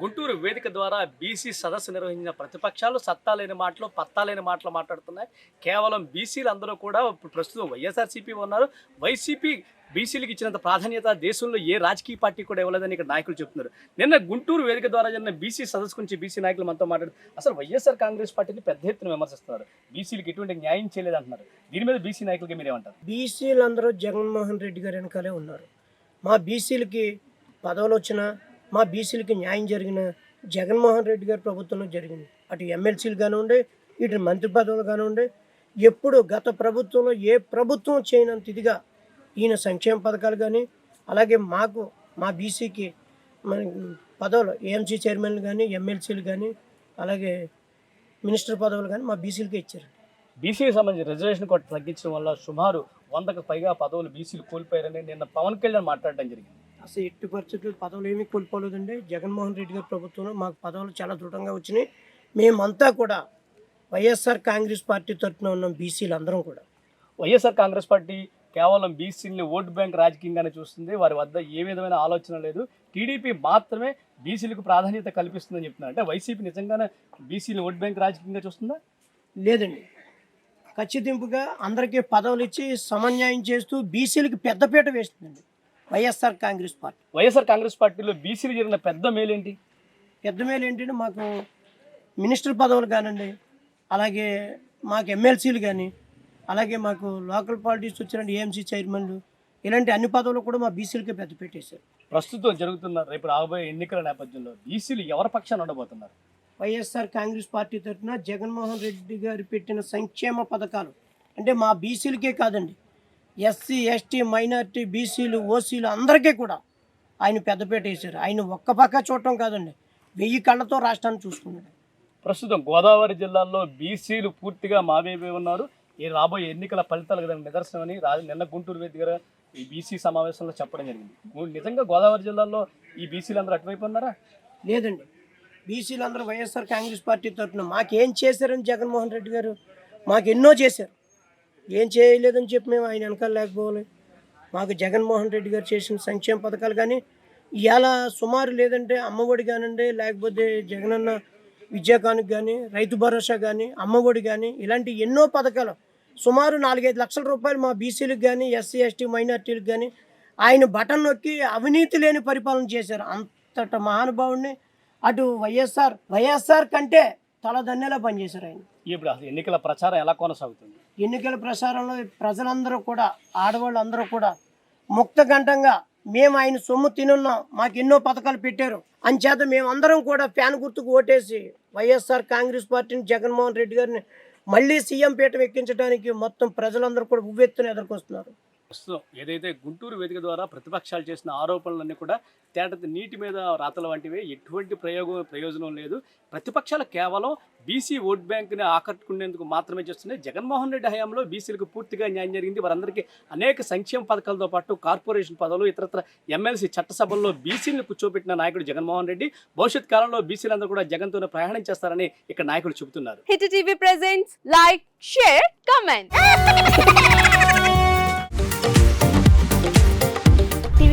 గుంటూరు వేదిక ద్వారా బీసీ సదస్సు నిర్వహించిన ప్రతిపక్షాలు సత్తా లేని మాటలు పత్తా లేని మాటలు మాట్లాడుతున్నాయి. కేవలం బీసీలు అందరూ కూడా ఇప్పుడు ప్రస్తుతం వైఎస్ఆర్సీపీ ఉన్నారు. వైసీపీ బీసీలకు ఇచ్చినంత ప్రాధాన్యత దేశంలో ఏ రాజకీయ పార్టీ కూడా ఇవ్వలేదని ఇక్కడ నాయకులు చెప్తున్నారు. నిన్న గుంటూరు వేదిక ద్వారా జరిగిన బీసీ సదస్సు గురించి బీసీ నాయకులు మనతో మాట్లాడుతూ అసలు వైఎస్ఆర్ కాంగ్రెస్ పార్టీని పెద్ద ఎత్తున విమర్శిస్తున్నారు. బీసీలకు ఎటువంటి న్యాయం చేయలేదు అంటున్నారు దీని మీద బీసీ నాయకులకి మీరేమంటారు? బీసీలు అందరూ జగన్మోహన్ రెడ్డి గారి వెనకాలే ఉన్నారు. మా బీసీలకి పదవులు వచ్చినా మా బీసీలకి న్యాయం జరిగిన జగన్మోహన్ రెడ్డి గారి ప్రభుత్వంలో జరిగింది. అటు ఎమ్మెల్సీలు కానివ్వండి ఇటు మంత్రి పదవులు కానివ్వండి ఎప్పుడు గత ప్రభుత్వంలో ఏ ప్రభుత్వం చేయనంత ఇదిగా ఈయన సంక్షేమ పథకాలు కానీ అలాగే మాకు మా బీసీకి మన పదవులు ఏఎంసీ చైర్మన్లు కానీ ఎమ్మెల్సీలు కానీ అలాగే మినిస్టర్ పదవులు కానీ మా బీసీలకే ఇచ్చారు. బీసీకి సంబంధించి రిజర్వేషన్ కోట తగ్గించడం వల్ల సుమారు వందకు పైగా పదవులు బీసీలు కోల్పోయారని నిన్న పవన్ కళ్యాణ్ మాట్లాడడం జరిగింది. అసలు ఎట్టి పరిస్థితులు పదవులు ఏమీ కోల్పోలేదండి. జగన్మోహన్ రెడ్డి గారి ప్రభుత్వంలో మాకు పదవులు చాలా దృఢంగా వచ్చినాయి. మేమంతా కూడా వైఎస్ఆర్ కాంగ్రెస్ పార్టీ తరఫున ఉన్నాం బీసీలు అందరం కూడా. వైఎస్ఆర్ కాంగ్రెస్ పార్టీ కేవలం బీసీలని ఓటు బ్యాంక్ రాజకీయంగానే చూస్తుంది. వారి వద్ద ఏ విధమైన ఆలోచన లేదు. టీడీపీ మాత్రమే బీసీలకు ప్రాధాన్యత కల్పిస్తుందని చెప్తున్నారు. అంటే వైసీపీ నిజంగానే బీసీలు ఓటు బ్యాంక్ రాజకీయంగా చూస్తుందా? లేదండి. ఖచ్చితంపుగా అందరికీ పదవులు ఇచ్చి సమన్యాయం చేస్తూ బీసీలకి పెద్దపీట వేస్తుందండి. YSR Congress party. YSR Congress పార్టీలో బీసీలు జరిగిన పెద్ద మేలేంటి? పెద్ద మేలు ఏంటంటే మాకు మినిస్టర్ పదవులు కానండి అలాగే మాకు ఎమ్మెల్సీలు కానీ అలాగే మాకు లోకల్ పాలిటిక్స్ వచ్చిన ఏఎంసీ చైర్మన్లు ఇలాంటి అన్ని పదవులు కూడా మా బీసీలకే పెద్ద పెట్టేశారు. ప్రస్తుతం జరుగుతున్న రేపు రాబోయే ఎన్నికల నేపథ్యంలో బీసీలు ఎవరి పక్షాన ఉండబోతున్నారు? వైఎస్ఆర్ కాంగ్రెస్ పార్టీ తరఫున జగన్మోహన్ రెడ్డి గారు పెట్టిన సంక్షేమ పథకాలు అంటే మా బీసీలకే కాదండి ఎస్సీ ఎస్టీ మైనారిటీ బీసీలు ఓసీలు అందరికీ కూడా ఆయన పెద్దపేట వేశారు. ఆయన ఒక్క పక్క చూడటం కాదండి వెయ్యి కళ్ళతో రాష్ట్రాన్ని చూసుకున్నాడు. ప్రస్తుతం గోదావరి జిల్లాలో బీసీలు పూర్తిగా మావేవే ఉన్నారు. ఈ రాబోయే ఎన్నికల ఫలితాలు కదా నిదర్శనమని రా నిన్న గుంటూరు వేదిక దగ్గర ఈ బీసీ సమావేశంలో చెప్పడం జరిగింది. నిజంగా గోదావరి జిల్లాలో ఈ బీసీలు అందరూ అటువైపు ఉన్నారా? లేదండి బీసీలు అందరూ వైఎస్ఆర్ కాంగ్రెస్ పార్టీ తరఫున మాకేం చేశారని జగన్మోహన్ రెడ్డి గారు మాకు ఎన్నో చేశారు. ఏం చేయలేదని చెప్పి మేము ఆయన వెనకాల లేకపోవాలి. మాకు జగన్మోహన్ రెడ్డి గారు చేసిన సంక్షేమ పథకాలు కానీ ఇలా సుమారు లేదంటే అమ్మఒడి కానివ్వండి లేకపోతే జగనన్న విద్యాకానికి కానీ రైతు భరోసా కానీ అమ్మఒడి కానీ ఇలాంటి ఎన్నో పథకాలు సుమారు నాలుగైదు లక్షల రూపాయలు మా బీసీలకు కానీ ఎస్సీ ఎస్టీ మైనార్టీలకు కానీ ఆయన బటన్ నొక్కి అవినీతి లేని పరిపాలన చేశారు. అంతట మహానుభావుడిని అటు వైఎస్ఆర్ వైఎస్ఆర్ కంటే తలదన్నేలా పనిచేశారు ఆయన. ఇప్పుడు ఎన్నికల ప్రచారం ఎలా కొనసాగుతుంది? ఎన్నికల ప్రచారంలో ప్రజలందరూ కూడా ఆడవాళ్ళు అందరూ కూడా ముక్తకంఠంగా మేము ఆయన సొమ్ము తినున్నాం మాకు ఎన్నో పథకాలు పెట్టారు. అంచేత మేమందరం కూడా ఫ్యాన్ గుర్తుకు ఓటేసి వైఎస్ఆర్ కాంగ్రెస్ పార్టీని జగన్మోహన్ రెడ్డి గారిని మళ్ళీ సీఎం పీఠం ఎక్కించడానికి మొత్తం ప్రజలందరూ కూడా ఉవ్వెత్తున ఎదుర్కొస్తున్నారు. ప్రస్తుతం ఏదైతే గుంటూరు వేదిక ద్వారా ప్రతిపక్షాలు చేసిన ఆరోపణలన్నీ కూడా తేట నీటి మీద రాతల వంటివి ఎటువంటి ప్రయోగం ప్రయోజనం లేదు. ప్రతిపక్షాలు కేవలం బీసీ ఓట్ బ్యాంక్ని ఆకట్టుకునేందుకు మాత్రమే చేస్తున్నాయి. జగన్మోహన్ రెడ్డి హయాంలో బీసీలకు పూర్తిగా న్యాయం జరిగింది. వారందరికీ అనేక సంక్షేమ పథకాలతో పాటు కార్పొరేషన్ పదవులు ఇతరత్ర ఎమ్మెల్సీ చట్టసభల్లో బీసీలను కూర్చోబెట్టిన నాయకుడు జగన్మోహన్ రెడ్డి భవిష్యత్ కాలంలో బీసీలందరూ కూడా జగన్తోనే ప్రయాణం చేస్తారని ఇక్కడ నాయకులు చెబుతున్నారు. Hit TV presents like share comment.